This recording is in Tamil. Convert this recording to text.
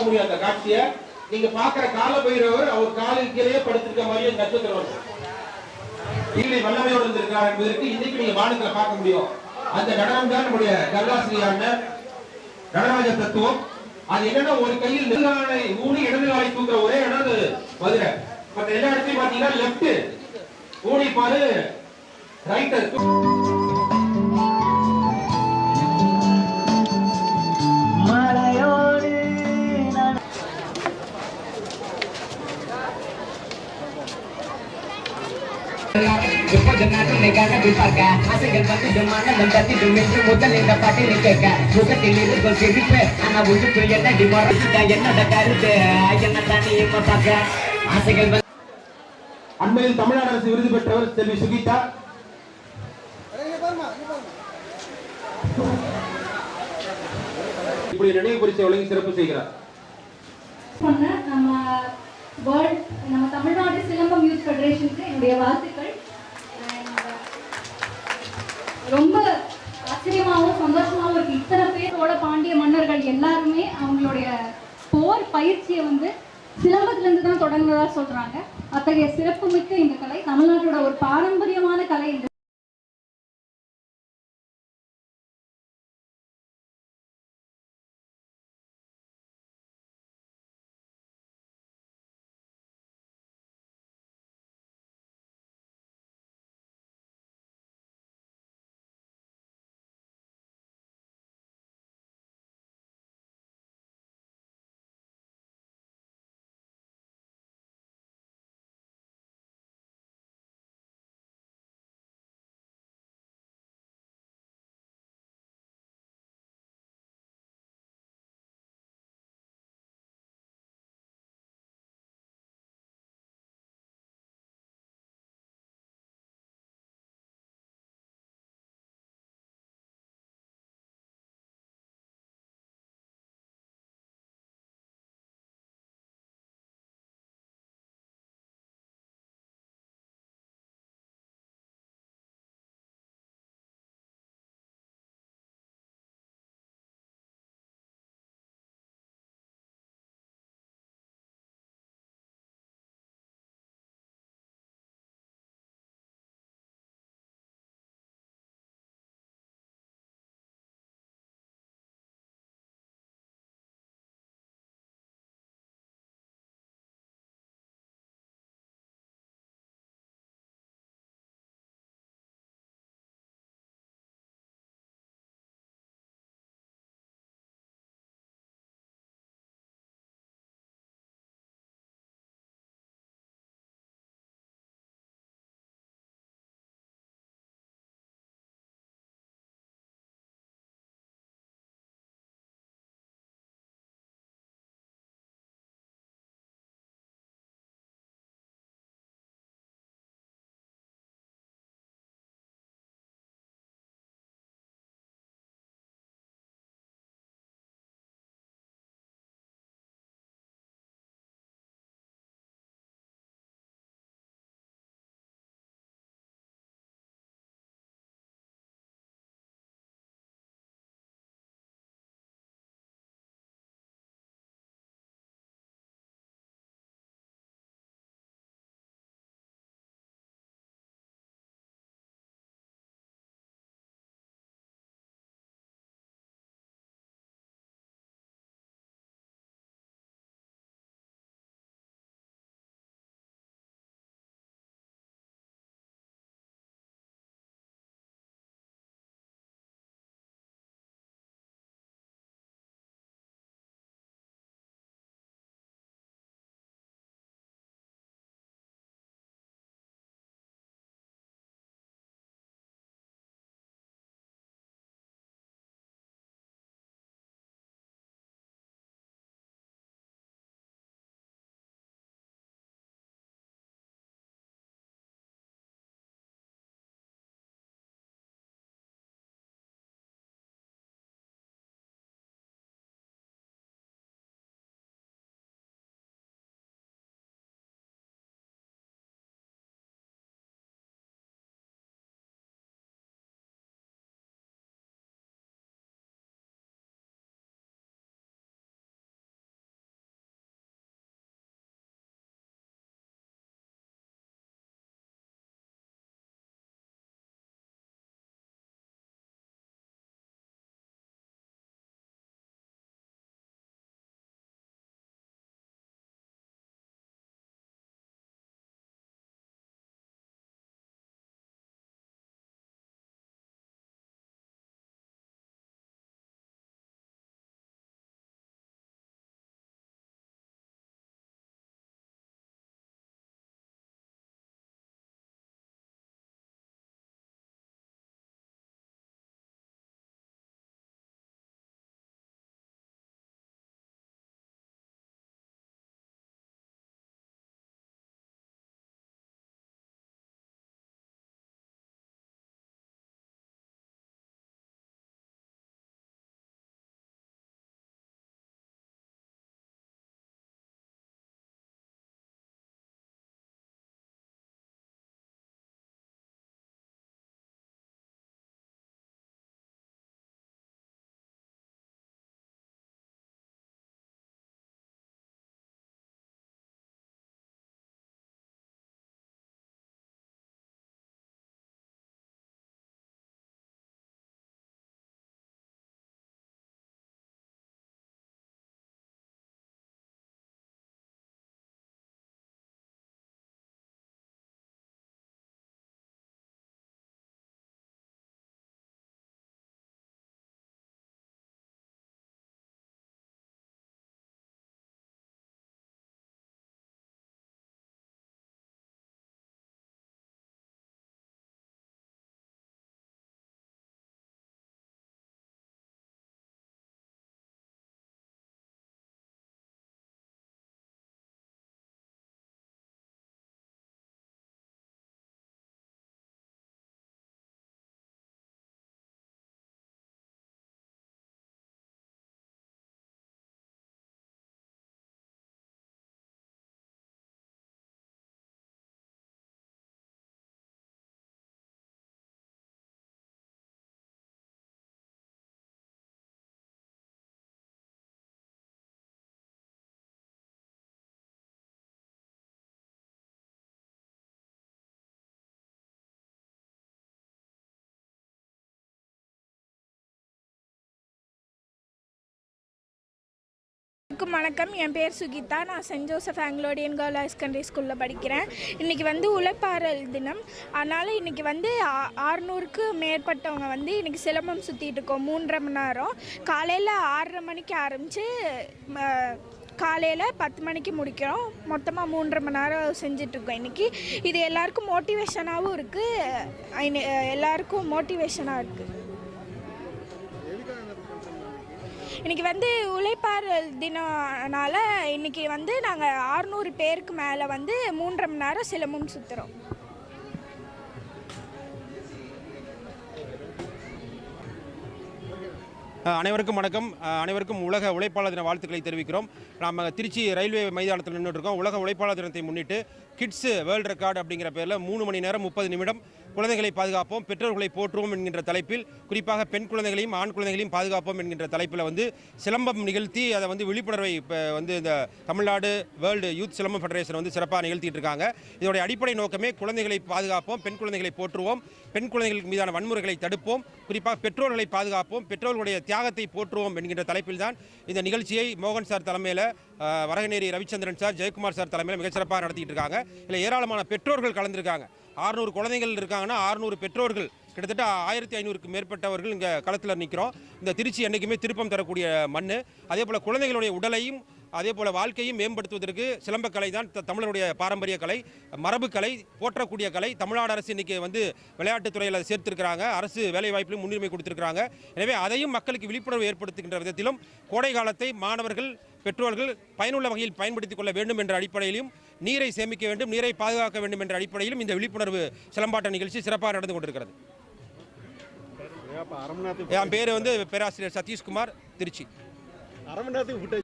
பார்க்க அந்த காட்சியை நீங்க பாக்குற கால பைரவர் அவர் காலில் கீழே படுத்திருக்க மாதிரியே நட்சத்திரம் வரும் இல்லை வல்லமையோடு இருந்திருக்கிறார் என்பதற்கு இன்னைக்கு நீங்க வானத்துல பார்க்க முடியும். அந்த நடனம் தான் நம்முடைய கருணாசிரியான நடராஜ தத்துவம். அது என்னன்னா ஒரு கையில் நெடுங்காலை ஊனி இடது காலை தூக்குற ஒரே இடம் அது மதுரை. மற்ற எல்லா இடத்துலயும் பாத்தீங்கன்னா லெப்ட் ஊனி பாரு ரைட்டர் நாட்டுக்கான விபாக்க ஆசைகள் வந்து ஜமான நம்பத்திடும் என்று முதல் இந்த பாட்டில் கேட்க. முகத்தில் இருக்கும் சிரிப்பு. ஆனா உடுப்பு என்ன டிமாரா? என்னோட கருத்து. என்ன தானே இப்ப பார்க்க. ஆசைகள் அண்மையில் தமிழ்நாடு அரசு விருது பெற்றவர் செல்வி சுகிதா. இப்படி நினைவு பரிசை வழங்கி சிறப்பு செய்கிறார்? நம்ம வேர்ல்ட் நம்ம தமிழ்நாடு சிலம்பம் யூத் ஃபெடரேஷனுக்கு என்னுடைய வாழ்த்துக்கள். ரொம்ப ஆச்சரியமாகவும் சந்தோஷமாகவும் இருக்கு. இத்தனை பேரோட பாண்டிய மன்னர்கள் எல்லாருமே அவங்களுடைய போர் பயிற்சியை வந்து சிலம்பத்திலிருந்து தான் தொடங்குறதா சொல்றாங்க. அத்தகைய சிறப்புமிக்க இந்த கலை தமிழ்நாட்டோட ஒரு பாரம்பரியமான கலை வணக்கம் வணக்கம். என் பேர் சுகிதா. நான் saint Joseph Anglo Indian girl higher secondary ஸ்கூலில் படிக்கிறேன். இன்றைக்கி வந்து உழைப்பாறல் தினம். அதனால் இன்றைக்கி வந்து ஆ- ஆறுநூறுக்கு மேற்பட்டவங்க வந்து இன்றைக்கி சிலம்பம் சுற்றிட்டு இருக்கோம். மூன்றரை மணி நேரம். காலையில் ஆறரை மணிக்கு ஆரம்பித்து காலையில் பத்து மணிக்கு முடிக்கிறோம். மொத்தமாக மூன்றரை மணி நேரம் செஞ்சிட்ருக்கோம் இன்றைக்கி இது எல்லாருக்கும் மோட்டிவேஷனாகவும் இருக்குது எல்லாருக்கும் மோட்டிவேஷனாக இருக்குது இன்னைக்கு வந்து உழைப்பாளர் தினம்னால இன்னைக்கு வந்து நாங்கள் ஆறுநூறு பேருக்கு மேலே வந்து மூன்றரை மணி நேரம் சிலம்பம் சுற்றுறோம் அனைவருக்கும் வணக்கம். அனைவருக்கும் உலக உழைப்பாளர் தின வாழ்த்துக்களை தெரிவிக்கிறோம். நாம் திருச்சி ரயில்வே மைதானத்தில் நின்றுட்டு இருக்கோம். உலக உழைப்பாளர் தினத்தை முன்னிட்டு கிட்ஸ் வேர்ல்டு ரெக்கார்டு அப்படிங்கிற பேரில் மூணு மணி நேரம் முப்பது நிமிடம் குழந்தைகளை பாதுகாப்போம் பெற்றோர்களை போற்றுவோம் என்கின்ற தலைப்பில் குறிப்பாக பெண் குழந்தைகளையும் ஆண் குழந்தைகளையும் பாதுகாப்போம் என்கின்ற தலைப்பில் வந்து சிலம்பம் நிகழ்த்தி அதை வந்து விழிப்புணர்வை இப்போ வந்து இந்த Tamil Nadu world youth silambam federation வந்து சிறப்பாக நிகழ்த்திட்டு இருக்காங்க. இதோடைய அடிப்படை நோக்கமே குழந்தைகளை பாதுகாப்போம் பெண் குழந்தைகளை போற்றுவோம் பெண் குழந்தைகளுக்கு மீதான வன்முறைகளை தடுப்போம் குறிப்பாக பெற்றோர்களை பாதுகாப்போம் பெற்றோர்களுடைய தியாகத்தை போற்றுவோம் என்கின்ற தலைப்பில் தான் இந்த நிகழ்ச்சியை மோகன் சார் தலைமையில் வரகநேரி ரவிச்சந்திரன் சார் ஜெயக்குமார் சார் தலைமையில் மிகச்சிறப்பாக நடத்திட்டு இருக்காங்க. இதில் ஏராளமான பெற்றோர்கள் கலந்துருக்காங்க. ஆறுநூறு குழந்தைகள் இருக்காங்கன்னா ஆறுநூறு பெற்றோர்கள். கிட்டத்தட்ட ஆயிரத்தி ஐநூறுக்கு மேற்பட்டவர்கள் இங்கே களத்தில் நிற்கிறோம் இந்த திருச்சி என்றைக்குமே திருப்பம் தரக்கூடிய மண் அதே போல் குழந்தைகளுடைய உடலையும் அதே போல் வாழ்க்கையும் மேம்படுத்துவதற்கு சிலம்பக்கலை தான் த- தமிழருடைய பாரம்பரிய கலை. மரபு கலை போற்றக்கூடிய கலை. தமிழ்நாடு அரசு இன்னைக்கு வந்து விளையாட்டுத்துறையில் சேர்த்திருக்கிறாங்க. அரசு வேலைவாய்ப்பிலும் முன்னுரிமை கொடுத்துருக்காங்க எனவே அதையும் மக்களுக்கு விழிப்புணர்வு ஏற்படுத்துகின்ற விதத்திலும் கோடை காலத்தை மாணவர்கள் பெற்றோர்கள் பயனுள்ள வகையில் பயன்படுத்திக் கொள்ள வேண்டும் என்ற அடிப்படையிலும் நீரை சேமிக்க வேண்டும் நீரை பாதுகாக்க வேண்டும் என்ற அடிப்படையிலும் இந்த விழிப்புணர்வு சிலம்பாட்ட நிகழ்ச்சி சிறப்பாக நடந்து கொண்டிருக்கிறது. என் பேர் வந்து பேராசிரியர் சதீஷ்குமார் திருச்சி. அரை மணி நேரத்துக்கு விட்டு